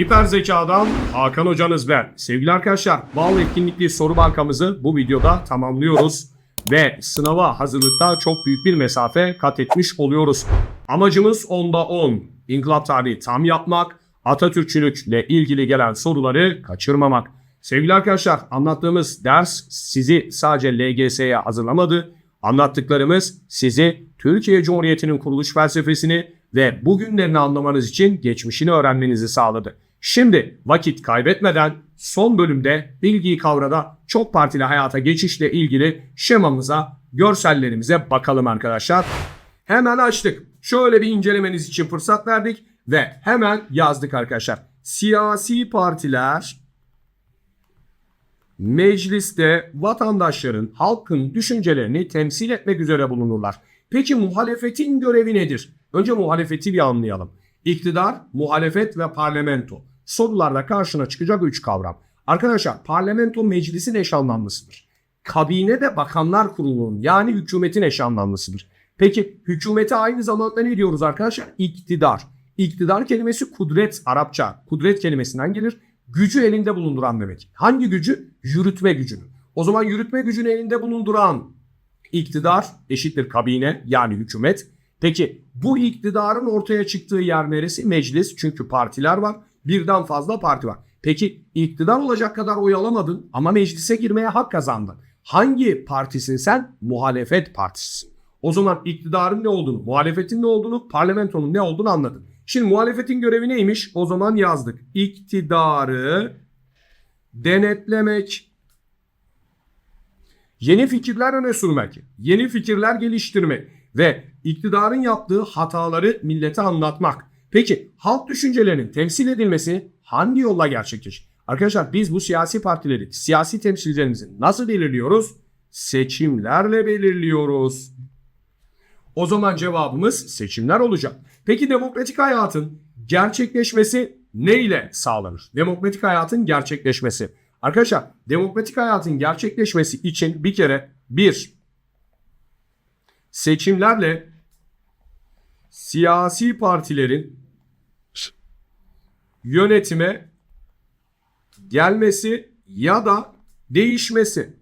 Hiper zekadan Hakan hocanız ben. Sevgili arkadaşlar, bağlı etkinlikli soru bankamızı bu videoda tamamlıyoruz. Ve sınava hazırlıkta çok büyük bir mesafe kat etmiş oluyoruz. Amacımız onda 10. İnkılap tarihi tam yapmak, Atatürkçülükle ilgili gelen soruları kaçırmamak. Sevgili arkadaşlar, anlattığımız ders sizi sadece LGS'ye hazırlamadı. Anlattıklarımız sizi Türkiye Cumhuriyeti'nin kuruluş felsefesini ve bugünlerini anlamanız için geçmişini öğrenmenizi sağladı. Şimdi vakit kaybetmeden son bölümde bilgiyi kavrada çok partili hayata geçişle ilgili şemamıza, görsellerimize bakalım arkadaşlar. Hemen açtık. Şöyle bir incelemeniz için fırsat verdik ve hemen yazdık arkadaşlar. Siyasi partiler mecliste vatandaşların, halkın düşüncelerini temsil etmek üzere bulunurlar. Peki muhalefetin görevi nedir? Önce muhalefeti bir anlayalım. İktidar, muhalefet ve parlamento. Sorularda karşına çıkacak üç kavram. Arkadaşlar parlamento meclisin eş anlamlısıdır. Kabine de bakanlar kurulunun yani hükümetin eş. Peki hükümete aynı zamanda ne diyoruz arkadaşlar? İktidar. İktidar kelimesi kudret Arapça. Kudret kelimesinden gelir. Gücü elinde bulunduran demek. Hangi gücü? Yürütme gücünü. O zaman yürütme gücünü elinde bulunduran iktidar eşittir kabine yani hükümet. Peki bu iktidarın ortaya çıktığı yer neresi? Meclis. Çünkü partiler var. Birden fazla parti var. Peki iktidar olacak kadar oy alamadın ama meclise girmeye hak kazandın. Hangi partisin sen? Muhalefet partisisin. O zaman iktidarın ne olduğunu, muhalefetin ne olduğunu, parlamentonun ne olduğunu anladın. Şimdi muhalefetin görevi neymiş? O zaman yazdık. İktidarı denetlemek, yeni fikirler öne sürmek, yeni fikirler geliştirmek ve iktidarın yaptığı hataları millete anlatmak. Peki halk düşüncelerinin temsil edilmesi hangi yolla gerçekleşir? Arkadaşlar biz bu siyasi partileri, siyasi temsilcilerimizi nasıl belirliyoruz? Seçimlerle belirliyoruz. O zaman cevabımız seçimler olacak. Peki demokratik hayatın gerçekleşmesi ne ile sağlanır? Demokratik hayatın gerçekleşmesi. Arkadaşlar demokratik hayatın gerçekleşmesi için bir kere bir seçimlerle siyasi partilerin yönetime gelmesi ya da değişmesi.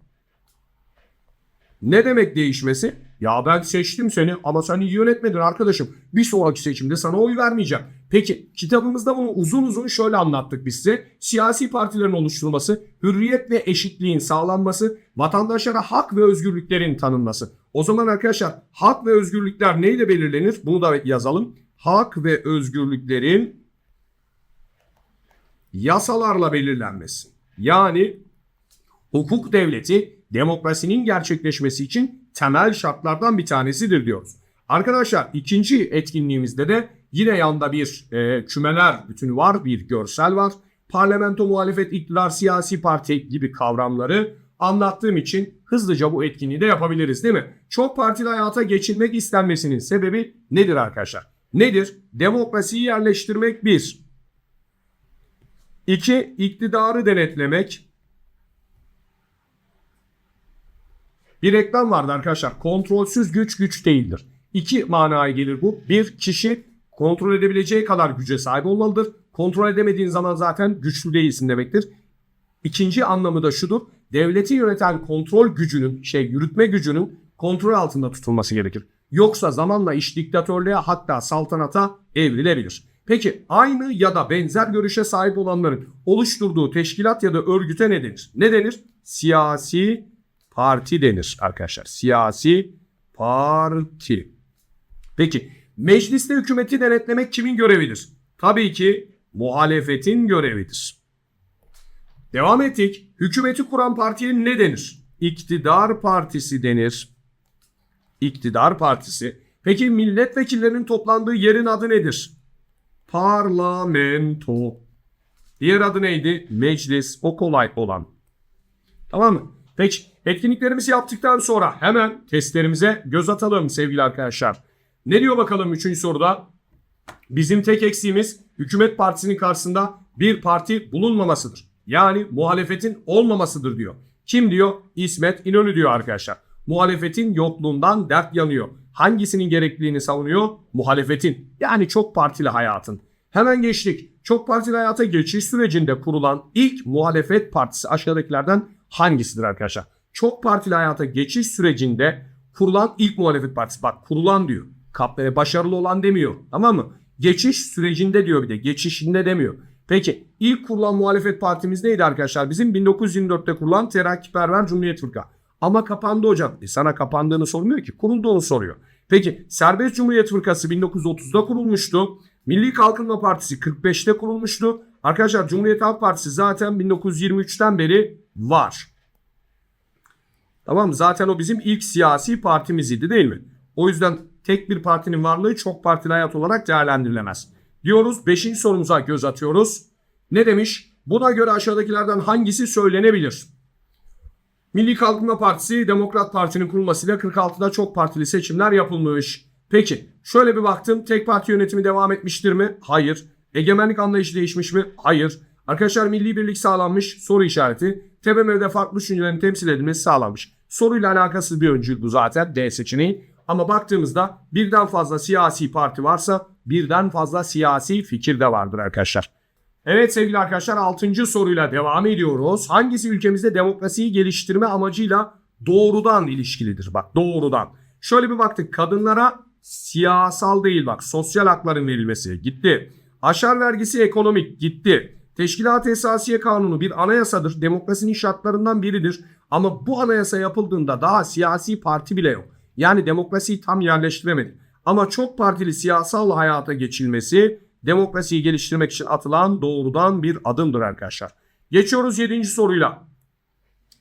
Ne demek değişmesi? Ya ben seçtim seni ama sen iyi yönetmedin arkadaşım. Bir sonraki seçimde sana oy vermeyeceğim. Peki kitabımızda bunu uzun uzun şöyle anlattık biz size. Siyasi partilerin oluşturulması, hürriyet ve eşitliğin sağlanması, vatandaşlara hak ve özgürlüklerin tanınması. O zaman arkadaşlar hak ve özgürlükler neyle belirlenir? Bunu da yazalım. Hak ve özgürlüklerin yasalarla belirlenmesi. Yani hukuk devleti demokrasinin gerçekleşmesi için temel şartlardan bir tanesidir diyoruz. Arkadaşlar ikinci etkinliğimizde de yine yanda bir e, kümeler bütünü var, bir görsel var. Parlamento, muhalefet, iktidar, siyasi parti gibi kavramları anlattığım için hızlıca bu etkinliği de yapabiliriz değil mi? Çok partili hayata geçilmek istenmesinin sebebi nedir arkadaşlar? Nedir? Demokrasiyi yerleştirmek bir. İki, iktidarı denetlemek. Bir reklam vardı arkadaşlar. Kontrolsüz güç güç değildir. İki manaya gelir bu. Bir kişi kontrol edebileceği kadar güce sahip olmalıdır. Kontrol edemediğin zaman zaten güçlü değilsin demektir. İkinci anlamı da şudur. Devleti yöneten kontrol gücünün, şey yürütme gücünün kontrol altında tutulması gerekir. Yoksa zamanla iş diktatörlüğe hatta saltanata evrilebilir. Peki aynı ya da benzer görüşe sahip olanların oluşturduğu teşkilat ya da örgüte ne denir? Ne denir? Siyasi parti denir arkadaşlar. Siyasi parti. Peki mecliste hükümeti denetlemek kimin görevidir? Tabii ki muhalefetin görevidir. Devam ettik. Hükümeti kuran partiye ne denir? İktidar partisi denir. İktidar partisi. Peki milletvekillerinin toplandığı yerin adı nedir? Parlamento. Diğer adı neydi? Meclis. O kolay olan. Tamam mı? Peki etkinliklerimizi yaptıktan sonra hemen testlerimize göz atalım sevgili arkadaşlar. Ne diyor bakalım 3. soruda? Bizim tek eksiğimiz hükümet partisinin karşısında bir parti bulunmamasıdır. Yani muhalefetin olmamasıdır diyor. Kim diyor? İsmet İnönü diyor arkadaşlar. Muhalefetin yokluğundan dert yanıyor. Hangisinin gerekliliğini savunuyor? Muhalefetin. Yani çok partili hayatın. Hemen geçtik. çok partili hayata geçiş sürecinde kurulan ilk muhalefet partisi aşağıdakilerden hangisidir arkadaşlar? Çok partili hayata geçiş sürecinde kurulan ilk muhalefet partisi. Bak kurulan diyor. Kap- başarılı olan demiyor. Tamam mı? Geçiş sürecinde diyor bir de. Geçişinde demiyor. Peki ilk kurulan muhalefet partimiz neydi arkadaşlar? Bizim 1924'te kurulan Terakkiperver Cumhuriyet Fırka. Ama kapandı hocam. E sana kapandığını sormuyor ki. Kurulduğunu soruyor. Peki Serbest Cumhuriyet Fırkası 1930'da kurulmuştu. Milli Kalkınma Partisi 45'te kurulmuştu. Arkadaşlar Cumhuriyet Halk Partisi zaten 1923'ten beri var. Tamam? Zaten o bizim ilk siyasi partimiz idi değil mi? O yüzden tek bir partinin varlığı çok partili hayat olarak değerlendirilemez. Diyoruz 5. sorumuza göz atıyoruz. Ne demiş? Buna göre aşağıdakilerden hangisi söylenebilir? Milli Kalkınma Partisi Demokrat Parti'nin kurulmasıyla 46'da çok partili seçimler yapılmış. Peki şöyle bir baktım tek parti yönetimi devam etmiştir mi? Hayır. Egemenlik anlayışı değişmiş mi? Hayır. Arkadaşlar milli birlik sağlanmış soru işareti. TBMM'de farklı düşüncelerin temsil edilmesi sağlanmış. Soruyla alakasız bir öncül bu zaten D seçeneği. Ama baktığımızda birden fazla siyasi parti varsa birden fazla siyasi fikir de vardır arkadaşlar. Evet sevgili arkadaşlar 6. soruyla devam ediyoruz. Hangisi ülkemizde demokrasiyi geliştirme amacıyla doğrudan ilişkilidir? Bak doğrudan. Şöyle bir baktık kadınlara siyasal değil bak sosyal hakların verilmesi gitti. Aşar vergisi ekonomik gitti. Teşkilat-ı Esasiye Kanunu bir anayasadır. Demokrasinin şartlarından biridir. Ama bu anayasa yapıldığında daha siyasi parti bile yok. Yani demokrasiyi tam yerleştiremedi. Ama çok partili siyasal hayata geçilmesi demokrasiyi geliştirmek için atılan doğrudan bir adımdır arkadaşlar. Geçiyoruz 7. soruyla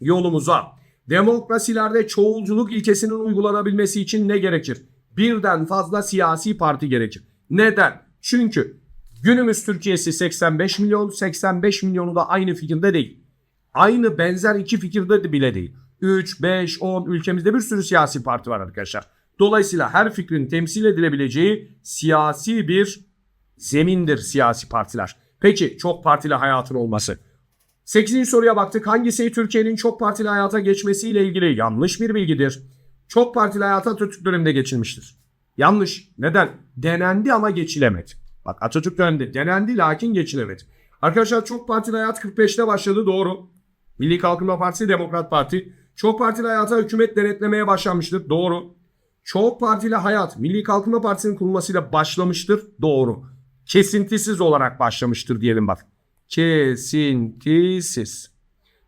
yolumuza. Demokrasilerde çoğulculuk ilkesinin uygulanabilmesi için ne gerekir? Birden fazla siyasi parti gerekir. Neden? Çünkü günümüz Türkiye'si 85 milyon, 85 milyonu da aynı fikirde değil. Aynı benzer iki fikirde de bile değil. 3, 5, 10 ülkemizde bir sürü siyasi parti var arkadaşlar. Dolayısıyla her fikrin temsil edilebileceği siyasi bir zemindir siyasi partiler. Peki çok partili hayatın olması. 8. soruya baktık. Hangisi Türkiye'nin çok partili hayata geçmesiyle ilgili yanlış bir bilgidir? Çok partili hayata Atatürk döneminde geçilmiştir. Yanlış. Neden? Denendi ama geçilemedi. Bak Atatürk döneminde denendi lakin geçilemedi. Arkadaşlar çok partili hayat 45'te başladı doğru. Milli Kalkınma Partisi Demokrat Parti. Çok partili hayata hükümet denetlemeye başlanmıştır. Doğru. Çok partili hayat Milli Kalkınma Partisi'nin kurulmasıyla başlamıştır. Doğru. Kesintisiz olarak başlamıştır diyelim bak. Kesintisiz.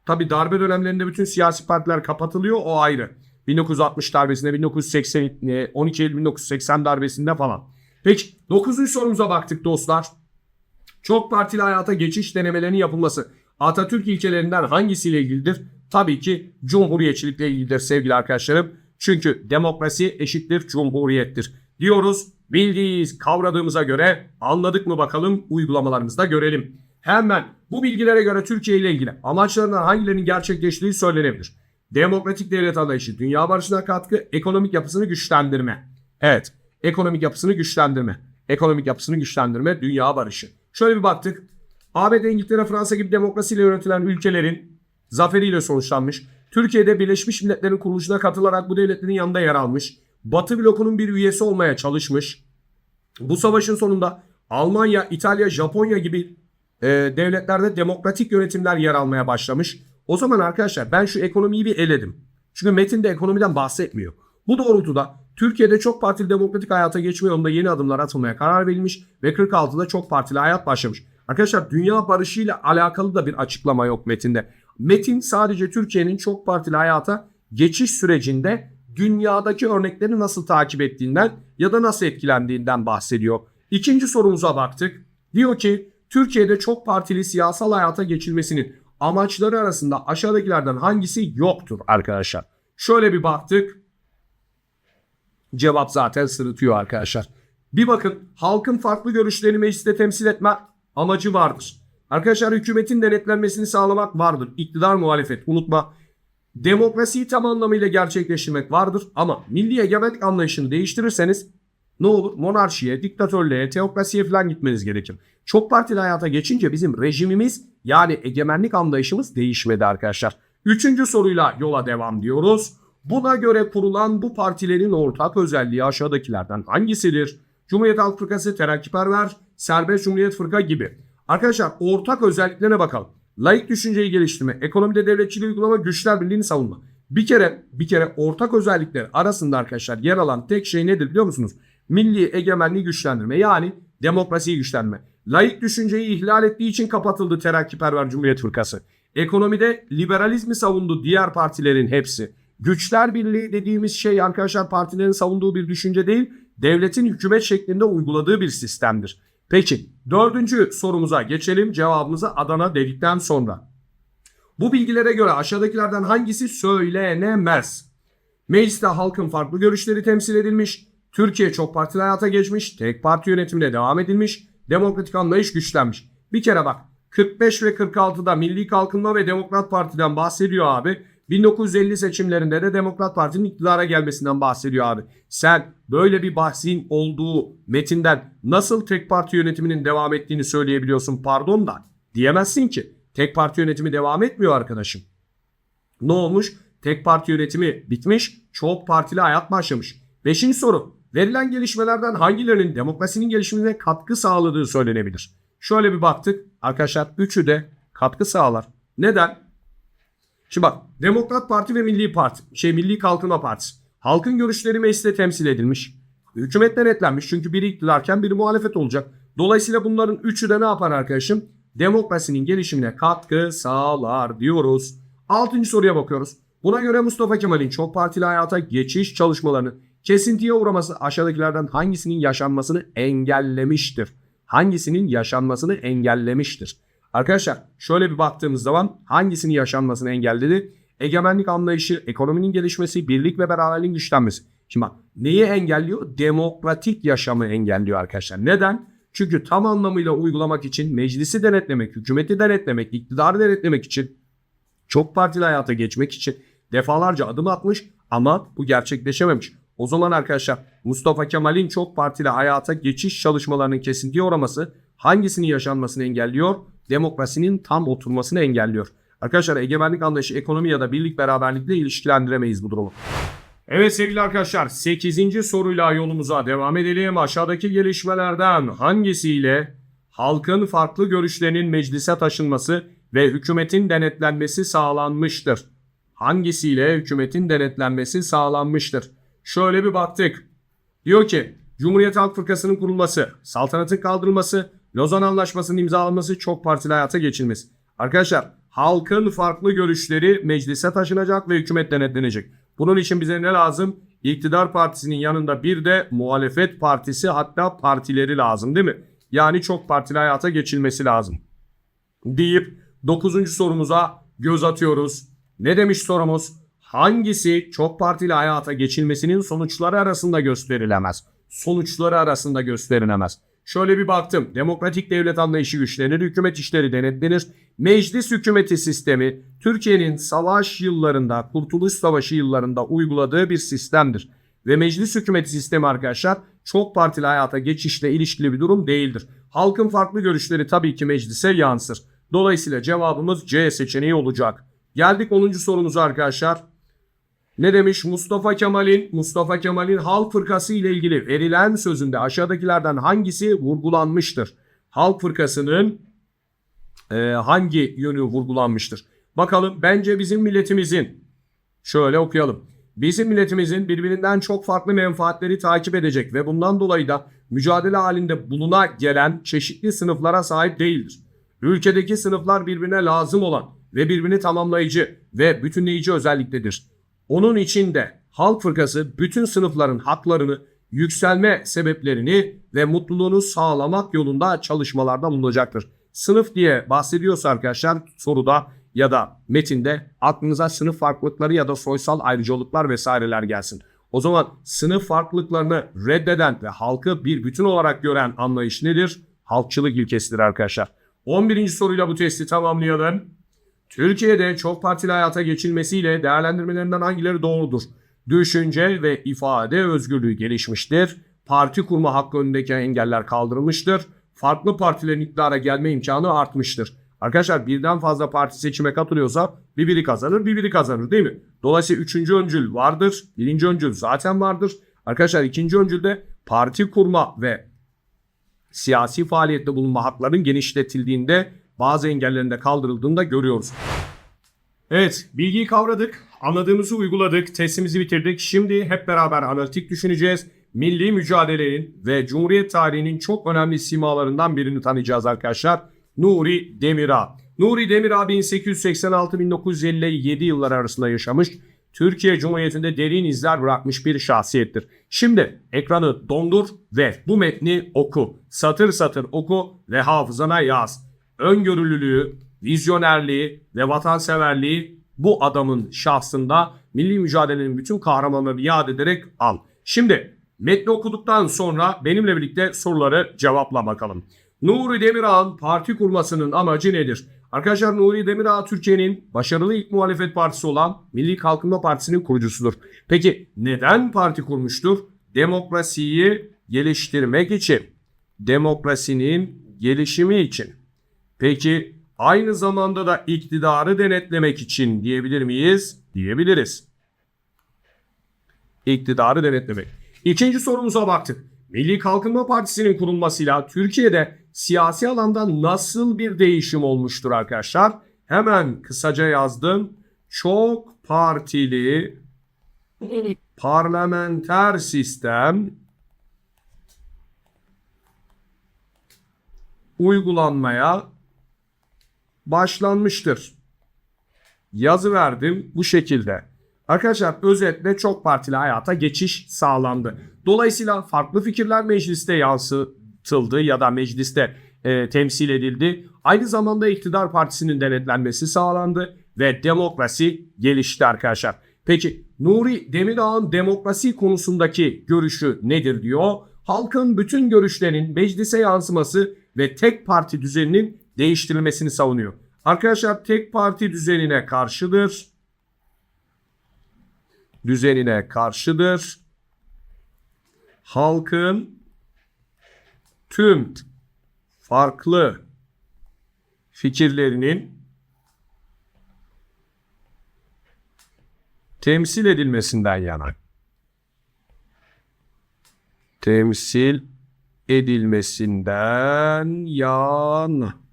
Tabi darbe dönemlerinde bütün siyasi partiler kapatılıyor o ayrı. 1960 darbesinde, 1980, 12 Eylül 1980 darbesinde falan. Peki 9. sorumuza baktık dostlar. Çok partili hayata geçiş denemelerinin yapılması Atatürk ilkelerinden hangisiyle ilgilidir? Tabii ki cumhuriyetçilikle ilgilidir sevgili arkadaşlarım. Çünkü demokrasi eşittir cumhuriyettir. Diyoruz bildiğiz kavradığımıza göre anladık mı bakalım uygulamalarımızda görelim. Hemen bu bilgilere göre Türkiye ile ilgili amaçlarından hangilerinin gerçekleştiği söylenebilir. Demokratik devlet anlayışı, dünya barışına katkı, ekonomik yapısını güçlendirme. Evet, ekonomik yapısını güçlendirme. Ekonomik yapısını güçlendirme, dünya barışı. Şöyle bir baktık. ABD, İngiltere, Fransa gibi demokrasiyle yönetilen ülkelerin zaferiyle sonuçlanmış. Türkiye'de Birleşmiş Milletler'in kuruluşuna katılarak bu devletlerin yanında yer almış. Batı blokunun bir üyesi olmaya çalışmış. Bu savaşın sonunda Almanya, İtalya, Japonya gibi e, devletlerde demokratik yönetimler yer almaya başlamış. O zaman arkadaşlar ben şu ekonomiyi bir eledim. Çünkü metinde ekonomiden bahsetmiyor. Bu doğrultuda Türkiye'de çok partili demokratik hayata geçme yolunda yeni adımlar atılmaya karar verilmiş ve 46'da çok partili hayat başlamış. Arkadaşlar dünya barışıyla alakalı da bir açıklama yok metinde. Metin sadece Türkiye'nin çok partili hayata geçiş sürecinde dünyadaki örnekleri nasıl takip ettiğinden ya da nasıl etkilendiğinden bahsediyor. İkinci sorumuza baktık. Diyor ki Türkiye'de çok partili siyasal hayata geçilmesinin amaçları arasında aşağıdakilerden hangisi yoktur arkadaşlar? Şöyle bir baktık. Cevap zaten sırıtıyor arkadaşlar. Bir bakın halkın farklı görüşlerini mecliste temsil etme amacı vardır. Arkadaşlar hükümetin denetlenmesini sağlamak vardır. İktidar muhalefet unutma. Demokrasiyi tam anlamıyla gerçekleştirmek vardır ama milli egemenlik anlayışını değiştirirseniz ne olur? Monarşiye, diktatörlüğe, teokrasiye falan gitmeniz gerekir. Çok partili hayata geçince bizim rejimimiz yani egemenlik anlayışımız değişmedi arkadaşlar. Üçüncü soruyla yola devam diyoruz. Buna göre kurulan bu partilerin ortak özelliği aşağıdakilerden hangisidir? Cumhuriyet Halk Fırkası, Terakkiperver, Serbest Cumhuriyet Fırka gibi. Arkadaşlar ortak özelliklerine bakalım. Layık düşünceyi geliştirme, ekonomide devletçiliği uygulama, güçler birliğini savunma. Bir kere bir kere ortak özellikler arasında arkadaşlar yer alan tek şey nedir biliyor musunuz? Milli egemenliği güçlendirme yani demokrasiyi güçlendirme. Layık düşünceyi ihlal ettiği için kapatıldı Terakkiperver Cumhuriyet Fırkası. Ekonomide liberalizmi savundu diğer partilerin hepsi. Güçler birliği dediğimiz şey arkadaşlar partilerin savunduğu bir düşünce değil, devletin hükümet şeklinde uyguladığı bir sistemdir. Peki dördüncü sorumuza geçelim cevabımızı Adana dedikten sonra. Bu bilgilere göre aşağıdakilerden hangisi söylenemez? Mecliste halkın farklı görüşleri temsil edilmiş, Türkiye çok partili hayata geçmiş, tek parti yönetimine devam edilmiş, demokratik anlayış güçlenmiş. Bir kere bak 45 ve 46'da Milli Kalkınma ve Demokrat Parti'den bahsediyor abi. 1950 seçimlerinde de Demokrat Parti'nin iktidara gelmesinden bahsediyor abi. Sen böyle bir bahsin olduğu metinden nasıl tek parti yönetiminin devam ettiğini söyleyebiliyorsun pardon da diyemezsin ki. Tek parti yönetimi devam etmiyor arkadaşım. Ne olmuş? Tek parti yönetimi bitmiş, çok partili hayat başlamış. Beşinci soru. Verilen gelişmelerden hangilerinin demokrasinin gelişimine katkı sağladığı söylenebilir? Şöyle bir baktık. Arkadaşlar üçü de katkı sağlar. Neden? Şimdi bak Demokrat Parti ve Milli Parti, şey Milli Kalkınma Partisi. Halkın görüşleri mecliste temsil edilmiş. Hükümet denetlenmiş çünkü biri iktidarken biri muhalefet olacak. Dolayısıyla bunların üçü de ne yapar arkadaşım? Demokrasinin gelişimine katkı sağlar diyoruz. Altıncı soruya bakıyoruz. Buna göre Mustafa Kemal'in çok partili hayata geçiş çalışmalarını kesintiye uğraması aşağıdakilerden hangisinin yaşanmasını engellemiştir? Hangisinin yaşanmasını engellemiştir? Arkadaşlar şöyle bir baktığımız zaman hangisinin yaşanmasını engelledi? Egemenlik anlayışı, ekonominin gelişmesi, birlik ve beraberliğin güçlenmesi. Şimdi bak neyi engelliyor? Demokratik yaşamı engelliyor arkadaşlar. Neden? Çünkü tam anlamıyla uygulamak için meclisi denetlemek, hükümeti denetlemek, iktidarı denetlemek için çok partili hayata geçmek için defalarca adım atmış ama bu gerçekleşememiş. O zaman arkadaşlar Mustafa Kemal'in çok partili hayata geçiş çalışmalarının kesintiye uğraması hangisinin yaşanmasını engelliyor? Demokrasinin tam oturmasını engelliyor. Arkadaşlar egemenlik anlayışı ekonomi ya da birlik beraberlikle ilişkilendiremeyiz bu durumu. Evet sevgili arkadaşlar 8. soruyla yolumuza devam edelim. Aşağıdaki gelişmelerden hangisiyle halkın farklı görüşlerinin meclise taşınması ve hükümetin denetlenmesi sağlanmıştır? Hangisiyle hükümetin denetlenmesi sağlanmıştır? Şöyle bir baktık. Diyor ki Cumhuriyet Halk Fırkası'nın kurulması, saltanatın kaldırılması, Lozan Anlaşması'nın imzalanması, çok partili hayata geçilmesi. Arkadaşlar halkın farklı görüşleri meclise taşınacak ve hükümet denetlenecek. Bunun için bize ne lazım? İktidar partisinin yanında bir de muhalefet partisi hatta partileri lazım değil mi? Yani çok partili hayata geçilmesi lazım. Deyip 9. sorumuza göz atıyoruz. Ne demiş sorumuz? Hangisi çok partili hayata geçilmesinin sonuçları arasında gösterilemez? Sonuçları arasında gösterilemez. Şöyle bir baktım. Demokratik devlet anlayışı güçlenir, hükümet işleri denetlenir. Meclis hükümeti sistemi Türkiye'nin savaş yıllarında, Kurtuluş Savaşı yıllarında uyguladığı bir sistemdir. Ve meclis hükümeti sistemi arkadaşlar çok partili hayata geçişle ilişkili bir durum değildir. Halkın farklı görüşleri tabii ki meclise yansır. Dolayısıyla cevabımız C seçeneği olacak. Geldik 10. sorumuza arkadaşlar. Ne demiş Mustafa Kemal'in Mustafa Kemal'in Halk Fırkası ile ilgili verilen sözünde aşağıdakilerden hangisi vurgulanmıştır? Halk Fırkası'nın e, hangi yönü vurgulanmıştır? Bakalım bence bizim milletimizin şöyle okuyalım. Bizim milletimizin birbirinden çok farklı menfaatleri takip edecek ve bundan dolayı da mücadele halinde buluna gelen çeşitli sınıflara sahip değildir. Ülkedeki sınıflar birbirine lazım olan ve birbirini tamamlayıcı ve bütünleyici özelliktedir. Onun içinde Halk Fırkası bütün sınıfların haklarını, yükselme sebeplerini ve mutluluğunu sağlamak yolunda çalışmalarda bulunacaktır. Sınıf diye bahsediyorsa arkadaşlar soruda ya da metinde aklınıza sınıf farklılıkları ya da soysal ayrıcalıklar vesaireler gelsin. O zaman sınıf farklılıklarını reddeden ve halkı bir bütün olarak gören anlayış nedir? Halkçılık ilkesidir arkadaşlar. 11. soruyla bu testi tamamlayalım. Türkiye'de çok partili hayata geçilmesiyle değerlendirmelerinden hangileri doğrudur? Düşünce ve ifade özgürlüğü gelişmiştir. Parti kurma hakkı önündeki engeller kaldırılmıştır. Farklı partilerin iktidara gelme imkanı artmıştır. Arkadaşlar birden fazla parti seçime katılıyorsa bir biri kazanır bir biri kazanır değil mi? Dolayısıyla üçüncü öncül vardır. Birinci öncül zaten vardır. Arkadaşlar ikinci öncülde parti kurma ve siyasi faaliyette bulunma haklarının genişletildiğinde bazı engellerin de kaldırıldığında görüyoruz. Evet, bilgiyi kavradık, anladığımızı uyguladık, testimizi bitirdik. Şimdi hep beraber analitik düşüneceğiz. Milli mücadelenin ve Cumhuriyet tarihinin çok önemli simalarından birini tanıyacağız arkadaşlar. Nuri Demirağ. Nuri Demirağ 1886-1957 yılları arasında yaşamış. Türkiye Cumhuriyeti'nde derin izler bırakmış bir şahsiyettir. Şimdi ekranı dondur ve bu metni oku. Satır satır oku ve hafızana yaz. Öngörülülüğü, vizyonerliği ve vatanseverliği bu adamın şahsında milli mücadelenin bütün kahramanlarını yad ederek al. Şimdi metni okuduktan sonra benimle birlikte soruları cevapla bakalım. Nuri Demirağ'ın parti kurmasının amacı nedir? Arkadaşlar Nuri Demirağ Türkiye'nin başarılı ilk muhalefet partisi olan Milli Kalkınma Partisi'nin kurucusudur. Peki neden parti kurmuştur? Demokrasiyi geliştirmek için. Demokrasinin gelişimi için. Peki aynı zamanda da iktidarı denetlemek için diyebilir miyiz? Diyebiliriz. İktidarı denetlemek. İkinci sorumuza baktık. Milli Kalkınma Partisi'nin kurulmasıyla Türkiye'de siyasi alanda nasıl bir değişim olmuştur arkadaşlar? Hemen kısaca yazdım. Çok partili parlamenter sistem uygulanmaya başlanmıştır. Yazı verdim bu şekilde. Arkadaşlar özetle çok partili hayata geçiş sağlandı. Dolayısıyla farklı fikirler mecliste yansıtıldı ya da mecliste e, temsil edildi. Aynı zamanda iktidar partisinin denetlenmesi sağlandı ve demokrasi gelişti arkadaşlar. Peki Nuri Demirağ'ın demokrasi konusundaki görüşü nedir diyor? Halkın bütün görüşlerinin meclise yansıması ve tek parti düzeninin değiştirilmesini savunuyor. Arkadaşlar tek parti düzenine karşıdır. Düzenine karşıdır. Halkın tüm farklı fikirlerinin temsil edilmesinden yana. Temsil edilmesinden yana.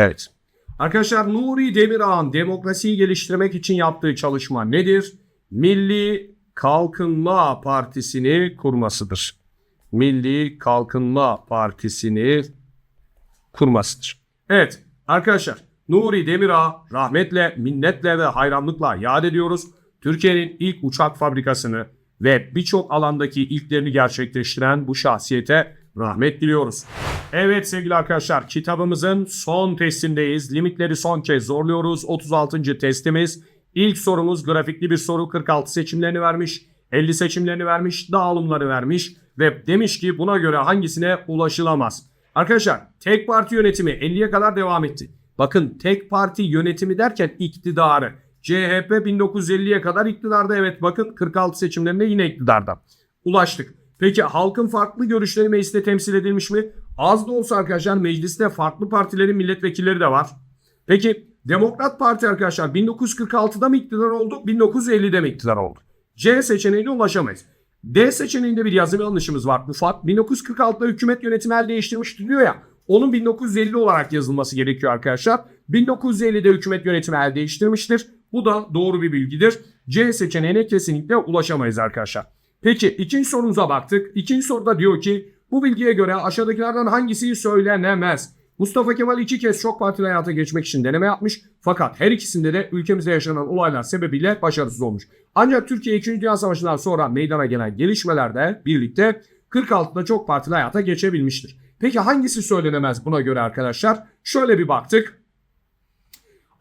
Evet. Arkadaşlar Nuri Demirağ'ın demokrasiyi geliştirmek için yaptığı çalışma nedir? Milli Kalkınma Partisi'ni kurmasıdır. Milli Kalkınma Partisi'ni kurmasıdır. Evet arkadaşlar Nuri Demirağ rahmetle, minnetle ve hayranlıkla yad ediyoruz. Türkiye'nin ilk uçak fabrikasını ve birçok alandaki ilklerini gerçekleştiren bu şahsiyete rahmet diliyoruz. Evet sevgili arkadaşlar kitabımızın son testindeyiz. Limitleri son kez zorluyoruz. 36. testimiz. İlk sorumuz grafikli bir soru 46 seçimlerini vermiş. 50 seçimlerini vermiş. Dağılımları vermiş. Ve demiş ki buna göre hangisine ulaşılamaz. Arkadaşlar tek parti yönetimi 50'ye kadar devam etti. Bakın tek parti yönetimi derken iktidarı. CHP 1950'ye kadar iktidarda evet bakın 46 seçimlerinde yine iktidarda. Ulaştık. Peki halkın farklı görüşleri mecliste temsil edilmiş mi? Az da olsa arkadaşlar mecliste farklı partilerin milletvekilleri de var. Peki Demokrat Parti arkadaşlar 1946'da mı iktidar oldu? 1950'de mi iktidar oldu? C seçeneğine ulaşamayız. D seçeneğinde bir yazım yanlışımız var. Ufak 1946'da hükümet yönetimi el değiştirmişti diyor ya. Onun 1950 olarak yazılması gerekiyor arkadaşlar. 1950'de hükümet yönetimi el değiştirmiştir. Bu da doğru bir bilgidir. C seçeneğine kesinlikle ulaşamayız arkadaşlar. Peki ikinci sorumuza baktık. İkinci soruda diyor ki bu bilgiye göre aşağıdakilerden hangisi söylenemez? Mustafa Kemal iki kez çok partili hayata geçmek için deneme yapmış fakat her ikisinde de ülkemizde yaşanan olaylar sebebiyle başarısız olmuş. Ancak Türkiye 2. Dünya Savaşı'ndan sonra meydana gelen gelişmelerde birlikte 46'da çok partili hayata geçebilmiştir. Peki hangisi söylenemez buna göre arkadaşlar? Şöyle bir baktık.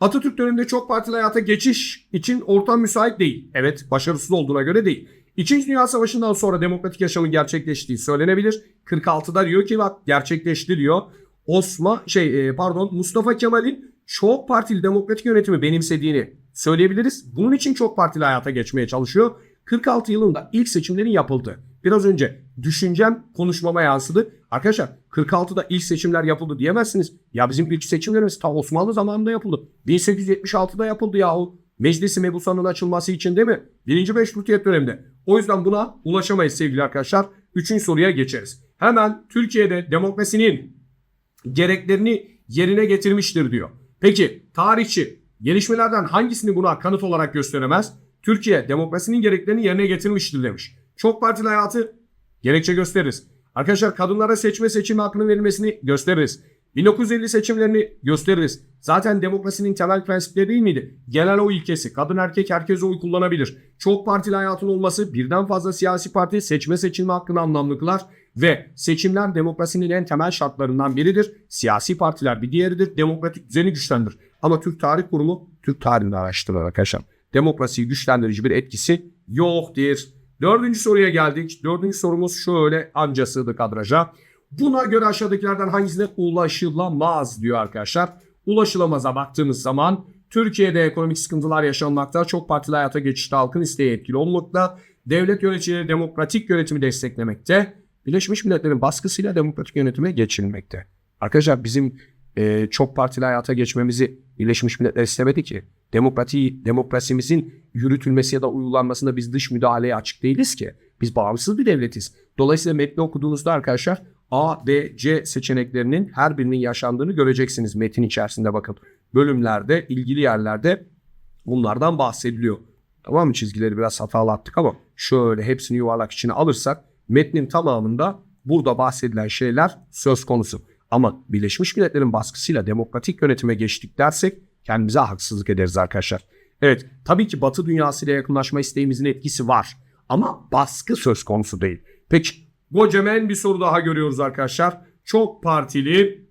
Atatürk döneminde çok partili hayata geçiş için ortam müsait değil. Evet başarısız olduğuna göre değil. İkinci Dünya Savaşı'ndan sonra demokratik yaşamın gerçekleştiği söylenebilir. 46'da diyor ki bak gerçekleşti diyor. Osman şey e, pardon Mustafa Kemal'in çok partili demokratik yönetimi benimsediğini söyleyebiliriz. Bunun için çok partili hayata geçmeye çalışıyor. 46 yılında ilk seçimlerin yapıldı. Biraz önce düşüncem konuşmama yansıdı. Arkadaşlar 46'da ilk seçimler yapıldı diyemezsiniz. Ya bizim ilk seçimlerimiz ta Osmanlı zamanında yapıldı. 1876'da yapıldı yahu. Meclisi mebusanın açılması için değil mi? Birinci Meşrutiyet döneminde. O yüzden buna ulaşamayız sevgili arkadaşlar. üçüncü soruya geçeriz. Hemen Türkiye'de demokrasinin gereklerini yerine getirmiştir diyor. Peki tarihçi gelişmelerden hangisini buna kanıt olarak gösteremez? Türkiye demokrasinin gereklerini yerine getirmiştir demiş. Çok partili hayatı gerekçe gösteririz. Arkadaşlar kadınlara seçme seçim hakkının verilmesini gösteririz. 1950 seçimlerini gösteririz. Zaten demokrasinin temel prensipleri değil miydi? Genel oy ilkesi. Kadın erkek herkes oy kullanabilir. Çok partili hayatın olması birden fazla siyasi parti seçme seçilme hakkını anlamlı kılar. Ve seçimler demokrasinin en temel şartlarından biridir. Siyasi partiler bir diğeridir. Demokratik düzeni güçlendirir. Ama Türk Tarih Kurumu Türk tarihini araştırır arkadaşlar. Demokrasiyi güçlendirici bir etkisi yoktur. Dördüncü soruya geldik. Dördüncü sorumuz şöyle anca sığdı kadraja. Buna göre aşağıdakilerden hangisine ulaşılamaz diyor arkadaşlar. Ulaşılamaza baktığımız zaman Türkiye'de ekonomik sıkıntılar yaşanmakta, çok partili hayata geçişte halkın isteği etkili olmakta, devlet yöneticileri demokratik yönetimi desteklemekte, Birleşmiş Milletler'in baskısıyla demokratik yönetime geçilmekte. Arkadaşlar bizim e, çok partili hayata geçmemizi Birleşmiş Milletler istemedi ki. Demokrati, demokrasimizin yürütülmesi ya da uygulanmasında biz dış müdahaleye açık değiliz ki. Biz bağımsız bir devletiz. Dolayısıyla metni okuduğunuzda arkadaşlar A, B, C seçeneklerinin her birinin yaşandığını göreceksiniz metin içerisinde bakın. Bölümlerde, ilgili yerlerde bunlardan bahsediliyor. Tamam mı? Çizgileri biraz hatalattık ama şöyle hepsini yuvarlak içine alırsak metnin tamamında burada bahsedilen şeyler söz konusu. Ama Birleşmiş Milletler'in baskısıyla demokratik yönetime geçtik dersek kendimize haksızlık ederiz arkadaşlar. Evet tabii ki Batı dünyasıyla yakınlaşma isteğimizin etkisi var. Ama baskı söz konusu değil. Peki Gocemen bir soru daha görüyoruz arkadaşlar. Çok partili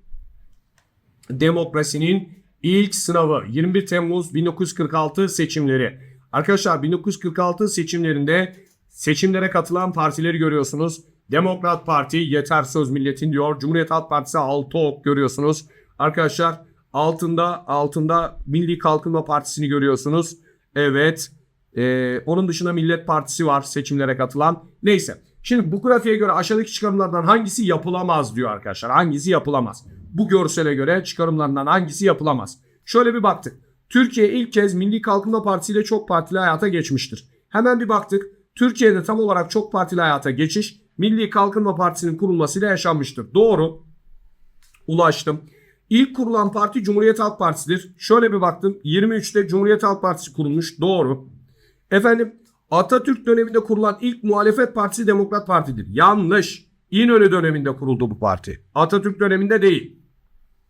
demokrasinin ilk sınavı 21 Temmuz 1946 seçimleri. Arkadaşlar 1946 seçimlerinde seçimlere katılan partileri görüyorsunuz. Demokrat Parti yeter söz milletin diyor. Cumhuriyet Halk Partisi 6 ok görüyorsunuz. Arkadaşlar altında altında Milli Kalkınma Partisi'ni görüyorsunuz. Evet. Ee, onun dışında Millet Partisi var seçimlere katılan. Neyse. Şimdi bu grafiğe göre aşağıdaki çıkarımlardan hangisi yapılamaz diyor arkadaşlar. Hangisi yapılamaz? Bu görsele göre çıkarımlardan hangisi yapılamaz? Şöyle bir baktık. Türkiye ilk kez Milli Kalkınma Partisi ile çok partili hayata geçmiştir. Hemen bir baktık. Türkiye'de tam olarak çok partili hayata geçiş Milli Kalkınma Partisi'nin kurulmasıyla yaşanmıştır. Doğru. Ulaştım. İlk kurulan parti Cumhuriyet Halk Partisi'dir. Şöyle bir baktım. 23'te Cumhuriyet Halk Partisi kurulmuş. Doğru. Efendim Atatürk döneminde kurulan ilk muhalefet partisi Demokrat Parti'dir. Yanlış. İnönü döneminde kuruldu bu parti. Atatürk döneminde değil.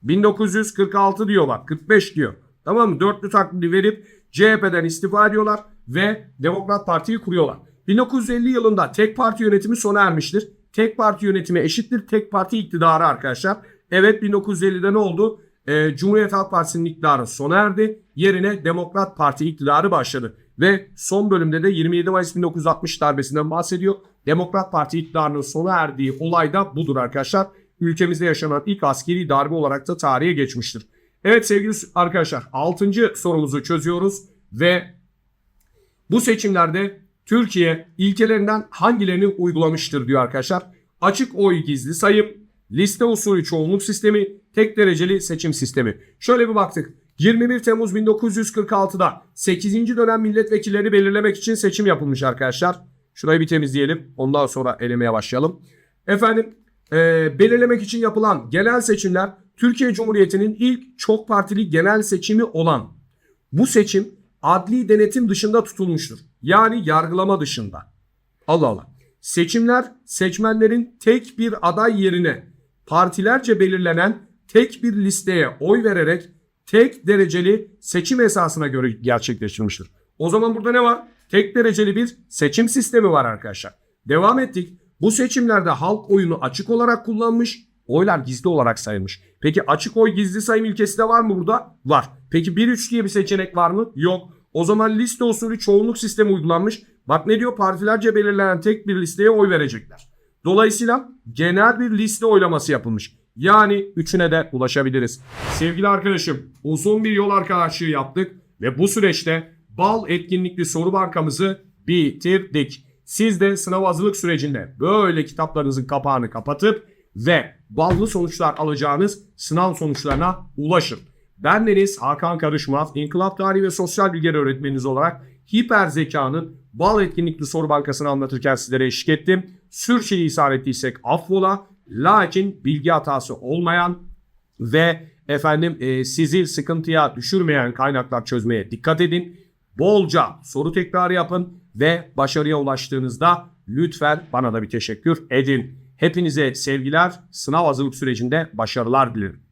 1946 diyor bak 45 diyor. Tamam mı? Dörtlü taklidi verip CHP'den istifa ediyorlar ve Demokrat Parti'yi kuruyorlar. 1950 yılında tek parti yönetimi sona ermiştir. Tek parti yönetimi eşittir tek parti iktidarı arkadaşlar. Evet 1950'de ne oldu? Ee, Cumhuriyet Halk Partisi'nin iktidarı sona erdi. Yerine Demokrat Parti iktidarı başladı. Ve son bölümde de 27 Mayıs 1960 darbesinden bahsediyor. Demokrat Parti iktidarının sona erdiği olay da budur arkadaşlar. Ülkemizde yaşanan ilk askeri darbe olarak da tarihe geçmiştir. Evet sevgili arkadaşlar 6. sorumuzu çözüyoruz ve bu seçimlerde Türkiye ilkelerinden hangilerini uygulamıştır diyor arkadaşlar. Açık oy gizli sayım, liste usulü çoğunluk sistemi, tek dereceli seçim sistemi. Şöyle bir baktık. 21 Temmuz 1946'da 8. dönem milletvekilleri belirlemek için seçim yapılmış arkadaşlar. Şurayı bir temizleyelim. Ondan sonra elemeye başlayalım. Efendim e, belirlemek için yapılan genel seçimler Türkiye Cumhuriyeti'nin ilk çok partili genel seçimi olan bu seçim adli denetim dışında tutulmuştur. Yani yargılama dışında. Allah Allah. Seçimler seçmenlerin tek bir aday yerine partilerce belirlenen tek bir listeye oy vererek tek dereceli seçim esasına göre gerçekleştirilmiştir. O zaman burada ne var? Tek dereceli bir seçim sistemi var arkadaşlar. Devam ettik. Bu seçimlerde halk oyunu açık olarak kullanmış, oylar gizli olarak sayılmış. Peki açık oy gizli sayım ilkesi de var mı burada? Var. Peki 1-3 diye bir seçenek var mı? Yok. O zaman liste usulü çoğunluk sistemi uygulanmış. Bak ne diyor? Partilerce belirlenen tek bir listeye oy verecekler. Dolayısıyla genel bir liste oylaması yapılmış. Yani üçüne de ulaşabiliriz. Sevgili arkadaşım uzun bir yol arkadaşlığı yaptık ve bu süreçte bal etkinlikli soru bankamızı bitirdik. Siz de sınav hazırlık sürecinde böyle kitaplarınızın kapağını kapatıp ve ballı sonuçlar alacağınız sınav sonuçlarına ulaşın. Ben Deniz Hakan Karışmaz, İnkılap Tarihi ve Sosyal Bilgiler öğretmeniniz olarak hiper zekanın bal etkinlikli soru bankasını anlatırken sizlere eşlik ettim. Sürçülisan ettiysek affola. Lakin bilgi hatası olmayan ve efendim e, sizi sıkıntıya düşürmeyen kaynaklar çözmeye dikkat edin. Bolca soru tekrarı yapın ve başarıya ulaştığınızda lütfen bana da bir teşekkür edin. Hepinize sevgiler, sınav hazırlık sürecinde başarılar dilerim.